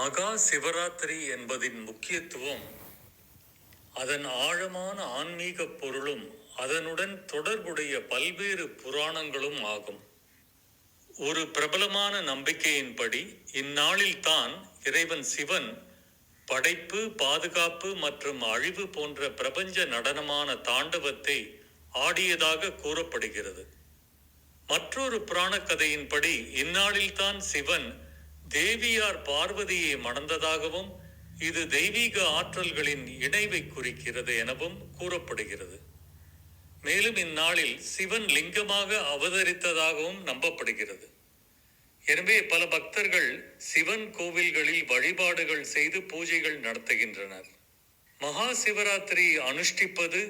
மகா சிவராத்திரி என்பதின் முக்கியத்துவம் அதன் ஆழமான ஆன்மீக பொருளும் அதனுடன் தொடர்புடைய பல்வேறு புராணங்களும் ஆகும். ஒரு பிரபலமான நம்பிக்கையின்படி இந்நாளில் தான் இறைவன் சிவன் படைப்பு பாதுகாப்பு மற்றும் அழிவு போன்ற பிரபஞ்ச நடனமான தாண்டவத்தை ஆடியதாக கூறப்படுகிறது. மற்றொரு புராண கதையின்படி இந்நாளில்தான் சிவன் தேவியார் பார்வதியை மணந்ததாகவும் இது தெய்வீக ஆற்றல்களின் இணைவை குறிக்கிறது எனவும் கூறப்படுகிறது. மேலும் இந்நாளில் சிவன் லிங்கமாக அவதரித்ததாகவும் நம்பப்படுகிறது. எனவே பல பக்தர்கள் சிவன் கோவில்களில் வழிபாடுகள் செய்து பூஜைகள் நடத்துகின்றனர். மகா சிவராத்திரி அனுஷ்டிப்பது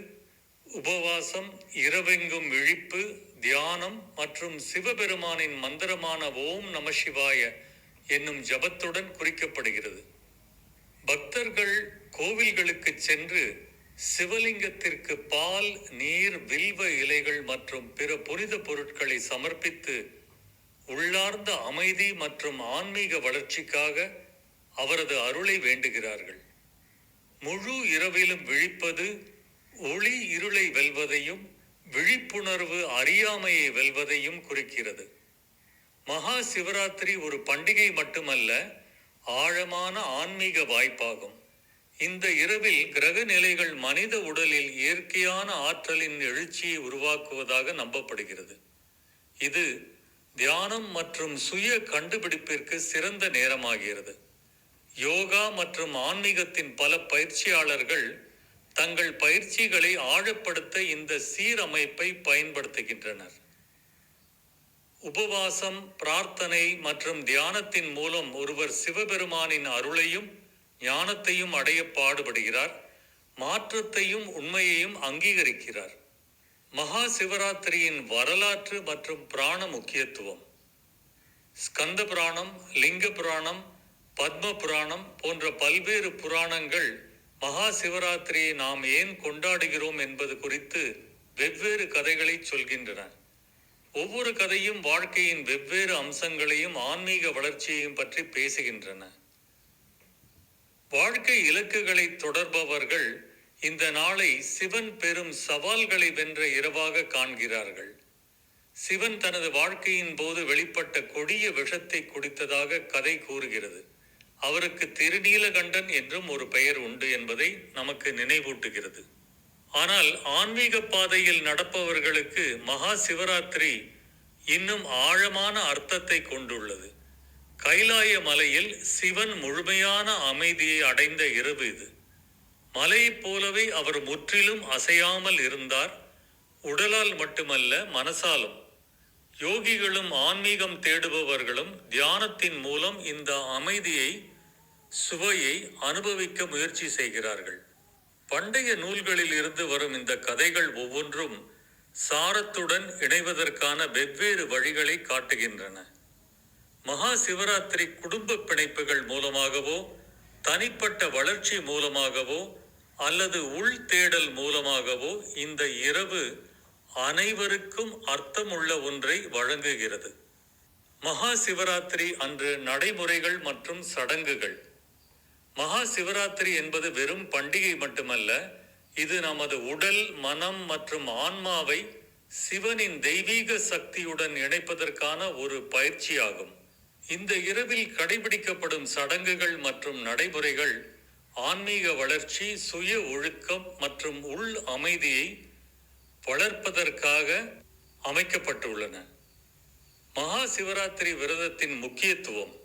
உபவாசம் இரவெங்கும் விழிப்பு தியானம் மற்றும் சிவபெருமானின் மந்திரமான ஓம் நம சிவாய என்னும் ஜபத்துடன் குறிக்கப்படுகிறது. பக்தர்கள் கோவில்களுக்கு சென்று சிவலிங்கத்திற்கு பால் நீர் வில்வ இலைகள் மற்றும் பிற புனித பொருட்களை சமர்ப்பித்து உள்ளார்ந்த அமைதி மற்றும் ஆன்மீக வளர்ச்சிக்காக அவரது அருளை வேண்டுகிறார்கள். முழு இரவிலும் விழிப்பது ஒளி இருளை வெல்வதையும் விழிப்புணர்வு அறியாமையை வெல்வதையும் குறிக்கிறது. மகா சிவராத்திரி ஒரு பண்டிகை மட்டுமல்ல ஆழமான ஆன்மீக வாய்ப்பாகும். இந்த இரவில் கிரக நிலைகள் மனித உடலில் இயற்கையான ஆற்றலின் எழுச்சியை உருவாக்குவதாக நம்பப்படுகிறது. இது தியானம் மற்றும் சுய கண்டுபிடிப்பிற்கு சிறந்த நேரமாகிறது. யோகா மற்றும் ஆன்மீகத்தின் பல பயிற்சியாளர்கள் தங்கள் பயிற்சிகளை ஆழப்படுத்த இந்த சீரமைப்பை பயன்படுத்துகின்றனர். உபவாசம் பிரார்த்தனை மற்றும் தியானத்தின் மூலம் ஒருவர் சிவபெருமானின் அருளையும் ஞானத்தையும் அடைய பாடுபடுகிறார் மாற்றத்தையும் உண்மையையும் அங்கீகரிக்கிறார். மகா சிவராத்திரியின் வரலாற்று மற்றும் பிராண முக்கியத்துவம். ஸ்கந்த புராணம் லிங்க புராணம் பத்ம புராணம் போன்ற பல்வேறு புராணங்கள் மகா சிவராத்திரியை நாம் ஏன் கொண்டாடுகிறோம் என்பது குறித்து வெவ்வேறு கதைகளை சொல்கின்றன. ஒவ்வொரு கதையும் வாழ்க்கையின் வெவ்வேறு அம்சங்களையும் ஆன்மீக வளர்ச்சியையும் பற்றி பேசுகின்றன. வாழ்க்கை இலக்குகளை தொடர்பவர்கள் இந்த நாளை சிவன் பெரும் சவால்களை வென்ற இரவாக காண்கிறார்கள். சிவன் தனது வாழ்க்கையின் போது வெளிப்பட்ட கொடிய விஷத்தை குடித்ததாக கதை கூறுகிறது. அவருக்கு திருநீலகண்டன் என்றும் ஒரு பெயர் உண்டு என்பதை நமக்கு நினைவூட்டுகிறது. ஆனால் ஆன்மீக பாதையில் நடப்பவர்களுக்கு மகா சிவராத்திரி இன்னும் ஆழமான அர்த்தத்தை கொண்டுள்ளது. கைலாய மலையில் சிவன் முழுமையான அமைதியை அடைந்த இரவு இது. மலையைப் போலவே அவர் முற்றிலும் அசையாமல் இருந்தார். உடலால் மட்டுமல்ல மனசாலும். யோகிகளும் ஆன்மீகம் தேடுபவர்களும் தியானத்தின் மூலம் இந்த அமைதியை சுவையை அனுபவிக்க முயற்சி செய்கிறார்கள். பண்டைய நூல்களில் இருந்து வரும் இந்த கதைகள் ஒவ்வொன்றும் சாரத்துடன் இணைவதற்கான வெவ்வேறு வழிகளை காட்டுகின்றன. மகா சிவராத்திரி குடும்ப பிணைப்புகள் மூலமாகவோ தனிப்பட்ட வளர்ச்சி மூலமாகவோ அல்லது உள் தேடல் மூலமாகவோ இந்த இரவு அனைவருக்கும் அர்த்தமுள்ள ஒன்றை வழங்குகிறது. மகா சிவராத்திரி அன்று நடைமுறைகள் மற்றும் சடங்குகள். மகா சிவராத்திரி என்பது வெறும் பண்டிகை மட்டுமல்ல இது நமது உடல் மனம் மற்றும் ஆன்மாவை சிவனின் தெய்வீக சக்தியுடன் இணைப்பதற்கான ஒரு பயிற்சியாகும். இந்த இரவில் கடைபிடிக்கப்படும் சடங்குகள் மற்றும் நடைமுறைகள் ஆன்மீக வளர்ச்சி சுய ஒழுக்கம் மற்றும் உள் அமைதியை வளர்ப்பதற்காக அமைக்கப்பட்டுள்ளன. மகா சிவராத்திரி விரதத்தின் முக்கியத்துவம்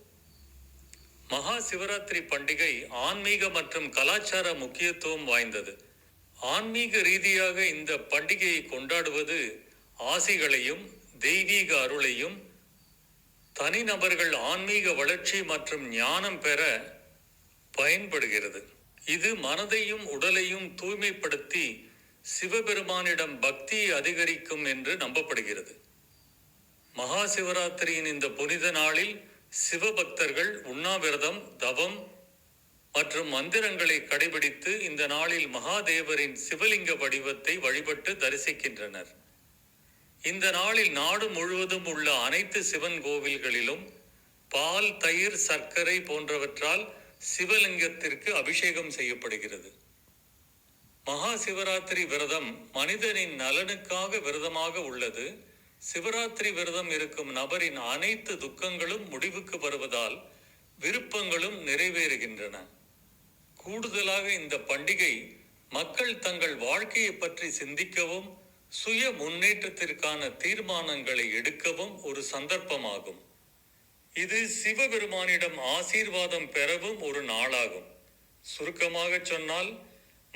மகா சிவராத்திரி பண்டிகை ஆன்மீக மற்றும் கலாச்சார முக்கியத்துவம் வாய்ந்தது. ஆன்மீக ரீதியாக இந்த பண்டிகையை கொண்டாடுவது ஆசிகளையும் தெய்வீக அருளையும் தனிநபர்கள் ஆன்மீக வளர்ச்சி மற்றும் ஞானம் பெற பயன்படுகிறது. இது மனதையும் உடலையும் தூய்மைப்படுத்தி சிவபெருமானிடம் பக்தியை அதிகரிக்கும் என்று நம்பப்படுகிறது. மகா சிவராத்திரியின் இந்த புனித நாளில் சிவபக்தர்கள் உண்ணாவிரதம் தவம் மற்றும் மந்திரங்களை கடைபிடித்து இந்த நாளில் மகாதேவரின் சிவலிங்க வடிவத்தை வழிபட்டு தரிசிக்கின்றனர். இந்த நாளில் நாடு முழுவதும் உள்ள அனைத்து சிவன் கோவில்களிலும் பால் தயிர் சர்க்கரை போன்றவற்றால் சிவலிங்கத்திற்கு அபிஷேகம் செய்யப்படுகிறது. மகா சிவராத்திரி விரதம் மனிதனின் நலனுக்காக விரதமாக உள்ளது. சிவராத்திரி விரதம் இருக்கும் நபரின் அனைத்து துக்கங்களும் முடிவுக்கு வருவதால் விருப்பங்களும் நிறைவேறுகின்றன. கூடுதலாக இந்த பண்டிகை மக்கள் தங்கள் வாழ்க்கையை பற்றி சிந்திக்கவும் சுய முன்னேற்றத்திற்கான தீர்மானங்களை எடுக்கவும் ஒரு சந்தர்ப்பமாகும். இது சிவபெருமானிடம் ஆசீர்வாதம் பெறவும் ஒரு நாளாகும். சுருக்கமாக சொன்னால்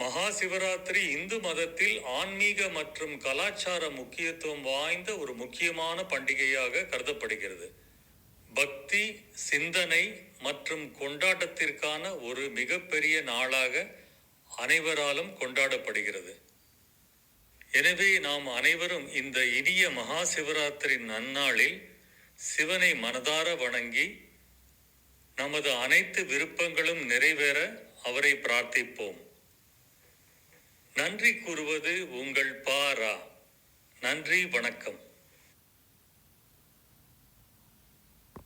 மகா சிவராத்திரி இந்து மதத்தில் ஆன்மீக மற்றும் கலாச்சார முக்கியத்துவம் வாய்ந்த ஒரு முக்கியமான பண்டிகையாக கருதப்படுகிறது. பக்தி சிந்தனை மற்றும் கொண்டாட்டத்திற்கான ஒரு மிகப்பெரிய நாளாக அனைவராலும் கொண்டாடப்படுகிறது. எனவே நாம் அனைவரும் இந்த இனிய மகா சிவராத்திரி நன்னாளில் சிவனை மனதார வணங்கி நமது அனைத்து விருப்பங்களும் நிறைவேற அவரை பிரார்த்திப்போம். நன்றி கூறுவது உங்கள் பாரா. நன்றி வணக்கம்.